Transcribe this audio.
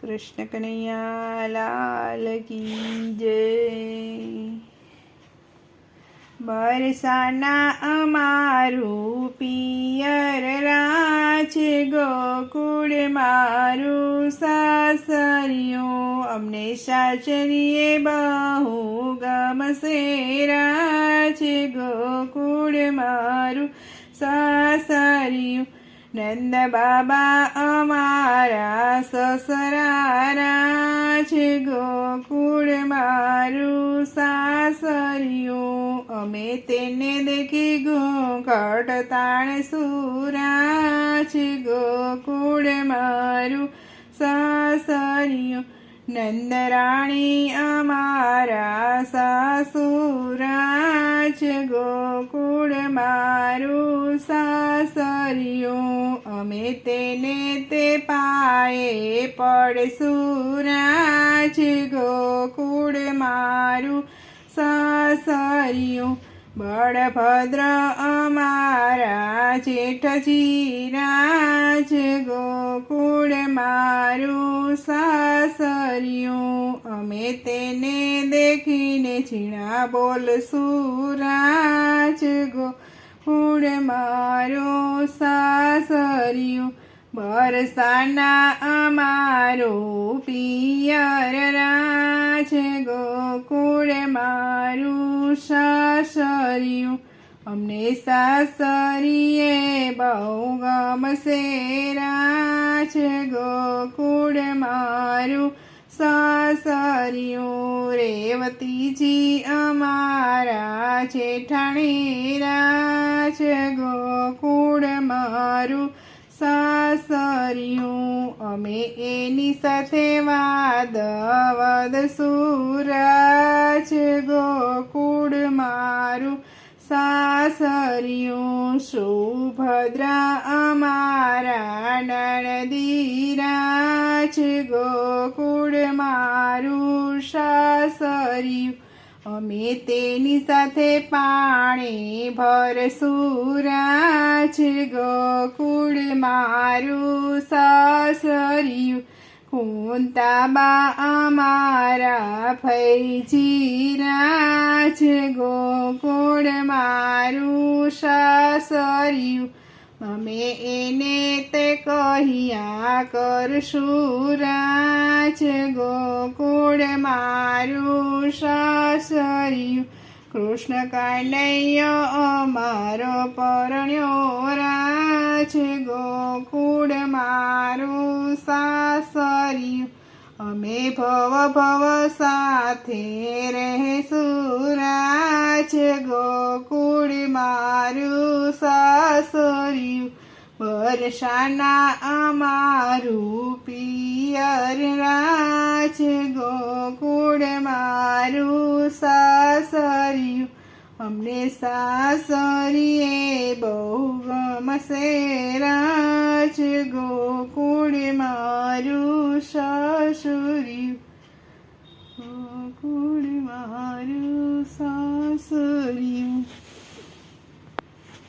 કૃષ્ણ કનૈયા લાલ કી જય. બરસાના અમારું પિયર રાજ ગોકુળ, મારું સાસરિયું, અમને સાસરીએ બહુ ગમશે રાજ ગોકુળ, મારું સાસરિયું. નંદ બાબા અમારા સસરારા છે, ગોકુળ મારું સાસરિયું. અમે તેને દેખી ઘોંઘટ તાણ સુરાજ ગોકુળ મારું સાસરિયું. નંદરાણી અમારા સાસુરાજ ગોકુળ મારું સાસરિયું અમે તેને તે પાયે ગો ગોકુળ મારું સાસરિયું. બળભદ્ર અમારા જેઠજી, રાજ ગોકુળ મારું સાસરિયું. અમે તેને દેખીને છીણા બોલશું, રાજ ગોકુળ મારો સાસરિયું બરસાના અમારો પિયર રાજ ગોકુળ મારું સાસરિયું અમને સાસરીએ બહુ ગમશે રાજ ગોકુળ મારું સાસરિયું રેવતીજી અમારા જેઠાણી રાજ ગોકુળ મારું સાસરિયું અમે એની સાથે વાદ વદ સુરજ ગોકુળ મારું સાસરિયું સુભદ્રા અમારા નણદીરાજ ગોકુળ મારું સાસરિયું અમે તેની સાથે પાણી ભરસુરાજ ગોકુળ મારું સાસરિયું કુંતાબા અમારા ફૈજી રાજ ગોકુળ મારું સાસરિયું. અમે એને તે કહ્યા કરશું રાજ ગોકુળ મારું સાસરિયું. કૃષ્ણ કાનૈયો અમારો પરણ્યો રાજ ગોકુળ મારું સાસરિયું અમે ભવ ભવ સાથે રહેશું, રાજ ગોકુળ મારું સાસરિયું. વર્ષાના અમારું પિયર રાજ ગોકુળ મારું સાસરિયું. અમને સાસરીએ બહુ ગમશે, રાજ ગોકુળ મારું સાસરિયું ગોકુળ મારું સાસરિયું